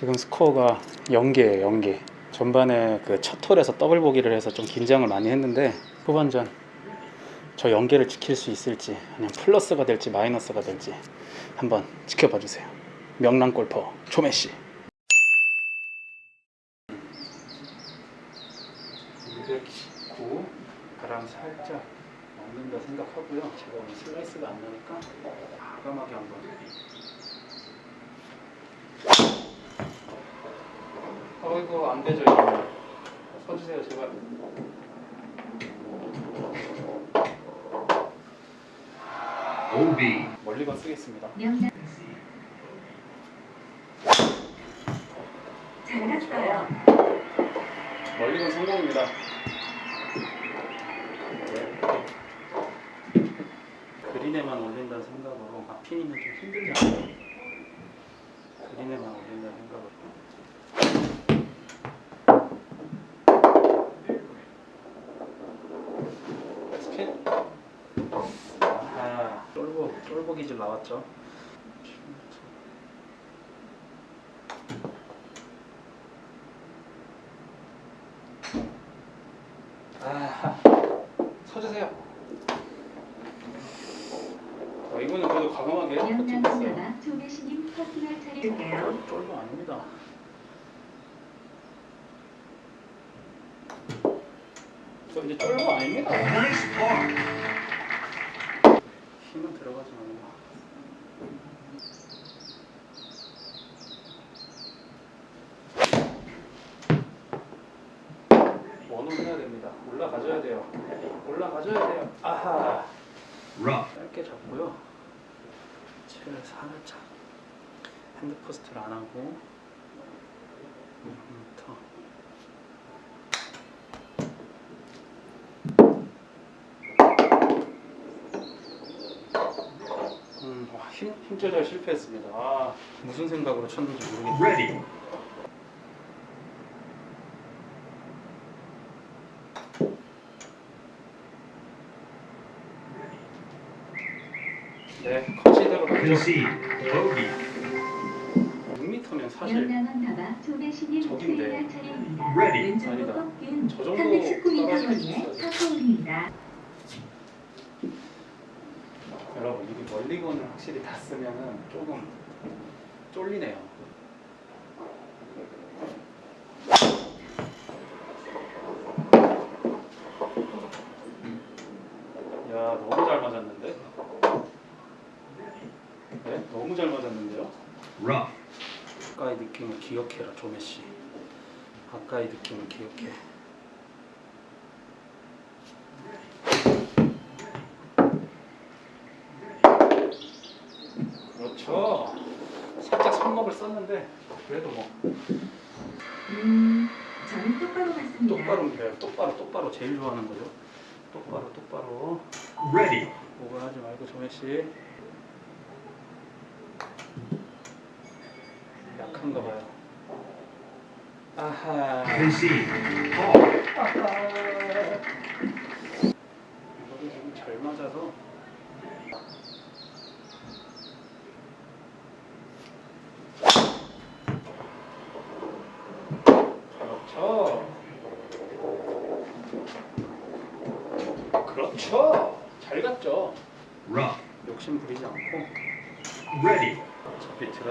지금 스코어가 0개예요, 0개. 전반에 그 첫 홀에서 더블 보기를 해서 좀 긴장을 많이 했는데 후반전 저 0개를 지킬 수 있을지 아니면 플러스가 될지 마이너스가 될지 한번 지켜봐 주세요. 명랑 골퍼 조메 씨. 219 바람 살짝 먹는다 생각하고요. 제가 오늘 슬라이스가 안 나니까 과감하게 한번 이구 안 되죠 이거. 서주세요 제발. OB. 멀리건 쓰겠습니다. 명단 잘 갔어요. 멀리건 성공입니다. 그린에만 올린다는 생각으로 아, 피니면 좀 힘들지 않아요? 그린에만 올린다는 생각으로 스핀 아하 기질 나왔죠? 아하 서주세요. 어, 이거는 그래도 과감하게. 조배신님 차례인데요. 쫄보 아닙니다. 저 이제 쫄보 아닙니다 힘은 들어가지 말고 원은 해야 됩니다. 올라가줘야 돼요. 올라가줘야 돼요. 아하. 짧게 잡고요. 채를 살짝 핸드포스트를 안 하고 6m 음, 와, 힘, 힘 조절 실패했습니다. 아, 무슨 생각으로 쳤는지 모르겠네요. Ready. 네, 가죠. Concede. Bogey. 6m면 사실 명단은 다바 조배신님 저긴데. 수행할 차례입니다. Ready. 왼쪽으로 아니다. 꺾인 저 정도 319m 떨어질 수 거리의 있어요. 파포홀입니다. 멀리건을 확실히 다 쓰면은 조금 쫄리네요. 야 너무 잘 맞았는데? 네? 너무 잘 맞았는데요? Rough. 아까의 느낌을 기억해라 조메 씨. 아까의 느낌을 기억해. 그렇죠. 손목을 썼는데 그래도 뭐 음, 저는 똑바로 갔습니다. 똑바로 돼요. 똑바로 똑바로 제일 좋아하는 거죠. 똑바로 똑바로 Ready. 오버하지 말고 조메 씨. 약한가 봐요. 아하. Par. 아하. 이거도 지금 잘 맞아서 그렇죠. 그렇죠. 잘 갔죠. Rough. 욕심 부리지 않고 Ready.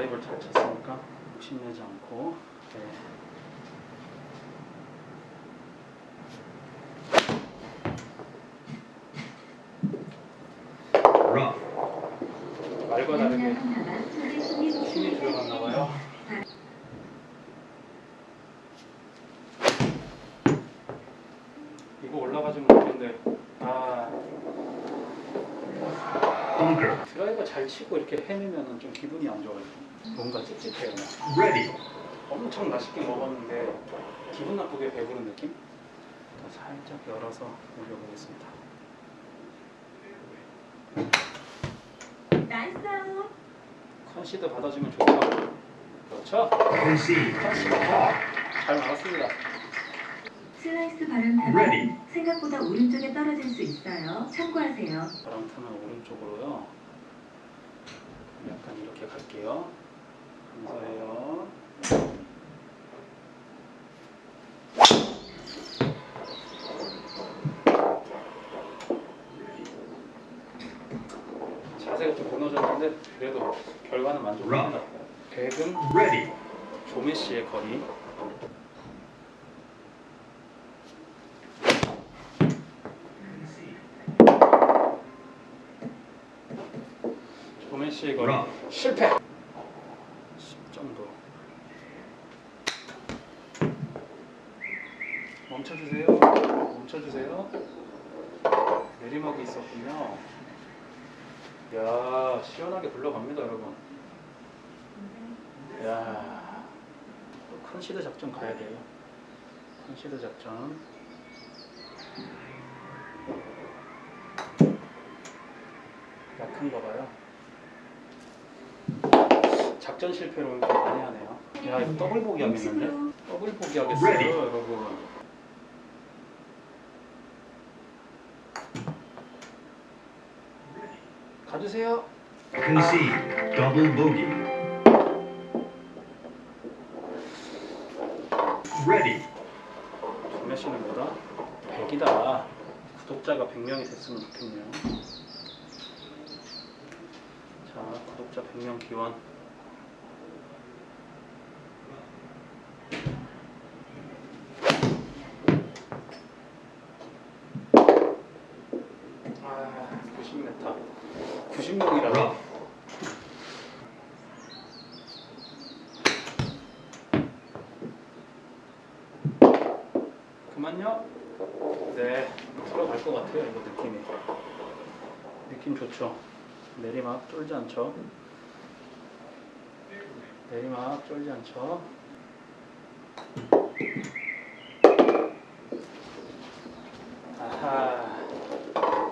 드라이버를 잘 쳤으니까? 욕심내지 않고 네. Rough. 말과 다르게 명단은 다바 조배신님 힘이 수행할 들어갔나 봐요. 차례입니다. 이거 올라가지면 좋겠는데 아 Bunker. 드라이버 잘 치고 이렇게 헤매면 좀 기분이 안 좋아요. 뭔가 찝찝해요. Ready. 엄청 맛있게 먹었는데 기분 나쁘게 배부른 느낌? 살짝 열어서 올려보겠습니다. 나이스 아웃. 컨시드 받아주면 좋죠. 그렇죠. Concede. 컨시드. 잘 나왔습니다. 슬라이스 바람 타면 Ready. 생각보다 오른쪽에 떨어질 수 있어요. 참고하세요. 바람 타면 오른쪽으로요. 약간 이렇게 갈게요. 감사해요. 자세가 좀 무너졌는데 그래도 결과는 만족합니다. 백은 조미 씨의 거리. Rough. 실패. 10 정도. 멈춰주세요. 멈춰주세요. 내리막이 있었군요. 야 시원하게 굴러갑니다, 여러분. 야, 또 컨시드 작전 가야 돼요. 컨시드 작전. 약한가 봐요. 작전 실패로 이렇게 많이 하네요. 야, 이거 더블 보기 하겠는데? 더블 보기 하겠어요, Ready. 여러분. 가주세요. Concede. Double bogey. Ready. 정매 씨는 뭐다? 100이다. 구독자가 100명이 됐으면 좋겠네요. 자, 구독자 100명 기원. 아, 90m. 90명이라고? Rough. 그만요. 네, 들어갈 것 같아요. 이거 느낌이. 느낌 좋죠. 내리막 쫄지 않죠. 내리막 쫄지 않죠. 아하.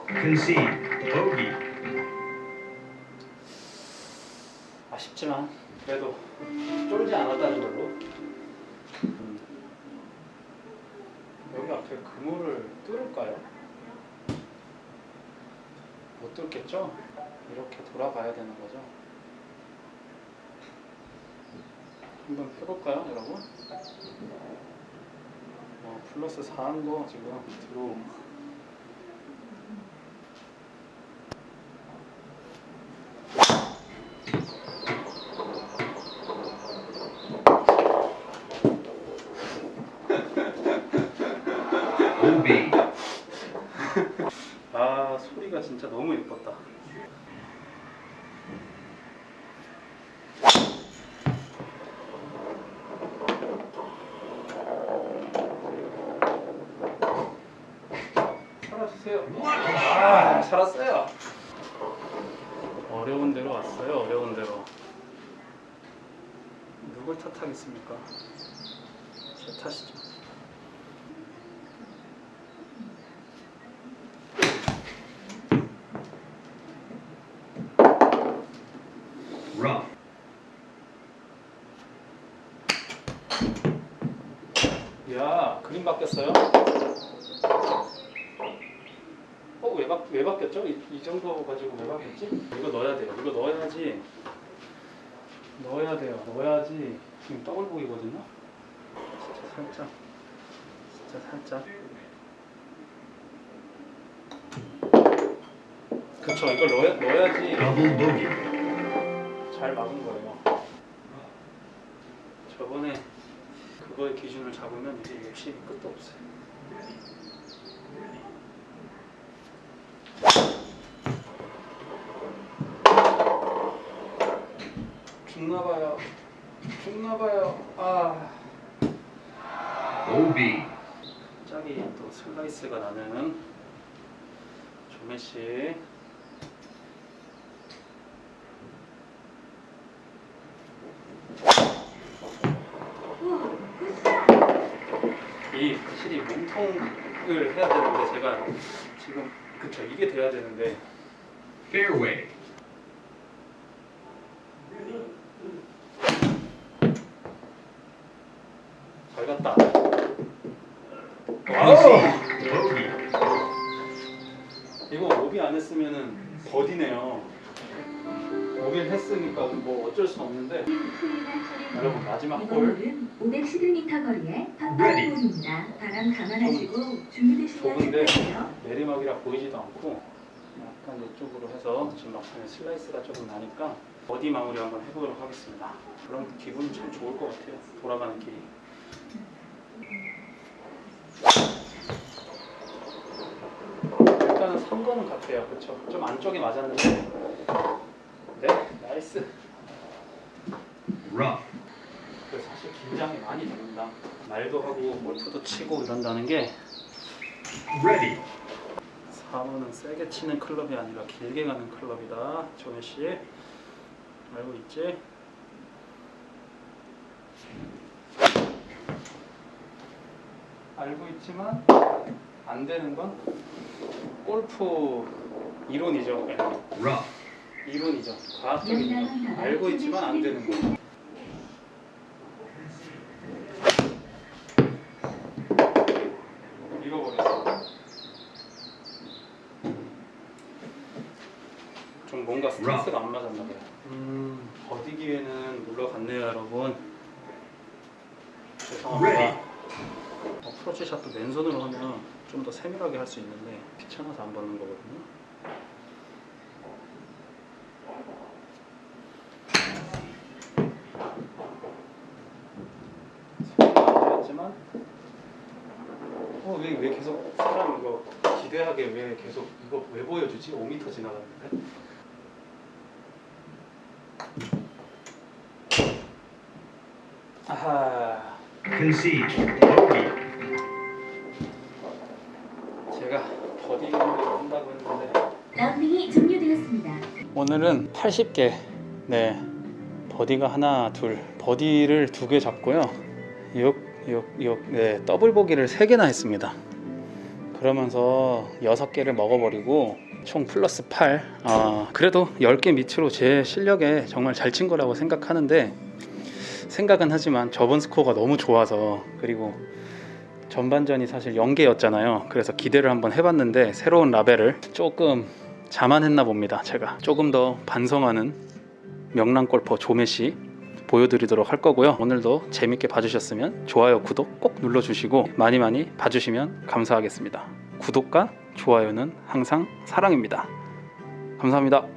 Concede. Bogey. 아쉽지만 그래도 쫄지 않았다는 걸로. 음. 앞에 그물을 뚫을까요? 못 뚫겠죠? 이렇게 돌아가야 되는 거죠. 한번 펴볼까요, 여러분? 어, 플러스 4한 거 지금 들어. OB. 아 소리가 진짜 너무 예뻤다. 살아주세요. 아 살았어요. 어려운 대로 왔어요. 어려운 대로. 누굴 탓하겠습니까? 제 탓이죠. Rough. 야, 그림 바뀌었어요? 어, 왜, 바, 왜 바뀌었죠? 이, 이 정도 가지고 왜 바뀌었지? 이거 넣어야 돼요. 이거 넣어야지. 넣어야 돼요. 넣어야지. 지금 더블 보이거든요? 진짜 살짝. 진짜 살짝. 그쵸, 이걸 넣어야, 넣어야지. 잘 막은 거예요. 저번에 그거의 기준을 잡으면 이제 욕심이 끝도 없어요. 죽나봐요. 아. OB. 갑자기 또 슬라이스가 나는 조메 씨. 이 확실히 몸통을 해야 되는데 제가 지금 그쵸 이게 돼야 되는데 Fairway. 잘 갔다. Concede. Bogey. 이거 오비 안 했으면은 버디네요. 오비를 했으니까 뭐 어쩔 수 없는데 여러분 마지막 이번 홀 홀은 511m 거리의 Ready. 파5홀입니다. 바람 감안하시고 준비되시면 좁은데 시작하세요. 내리막이라 보이지도 않고 약간 이쪽으로 해서 지금 막판에 슬라이스가 조금 나니까 어디 마무리 한번 해보도록 하겠습니다. 그럼 기분이 참 좋을 것 같아요. 돌아가는 길이. 일단은 3번은 같아요. 그렇죠? 좀 안쪽이 맞았는데 네, 나이스. Rough. 그 사실 긴장이 많이 됩니다. 말도 하고 골프도 치고 이런다는 게 Ready. 4번은 세게 치는 클럽이 아니라 길게 가는 클럽이다. 조현 씨 알고 있지? 알고 있지만 안 되는 건 골프 이론이죠. 이론이죠. 과학적인 이론. 알고 있지만 안 되는 거. 잃어버렸어. 좀 뭔가 스트레스가 안 맞았나 봐요. 음, 버디 기회는 물러갔네요, 여러분. 죄송합니다. 어프로치 샷도 맨손으로 하면 좀 더 세밀하게 할 수 있는데 귀찮아서 안 받는 거거든요. 안되었지만 어 왜 왜 계속 사람 이거 기대하게 왜 계속 이거 왜 보여주지? 5m 지나갔는데 아하 Concede. 오늘은 80개. 네. 버디가 하나 둘. 버디를 두 개 잡고요. 6 6 6 네, 더블 보기를 세 개나 했습니다. 그러면서 6개를 먹어버리고 총 플러스 8 아, 그래도 10개 밑으로 제 실력에 정말 잘 친 거라고 생각하는데 생각은 하지만 저번 스코어가 너무 좋아서 그리고 전반전이 사실 0개였잖아요. 그래서 기대를 한번 해봤는데 새로운 라벨을 조금 자만했나 봅니다. 제가 조금 더 반성하는 명랑 골퍼 조메시 보여드리도록 할 거고요. 오늘도 재밌게 봐주셨으면 좋아요, 구독 꼭 눌러주시고 많이 많이 봐주시면 감사하겠습니다. 구독과 좋아요는 항상 사랑입니다. 감사합니다.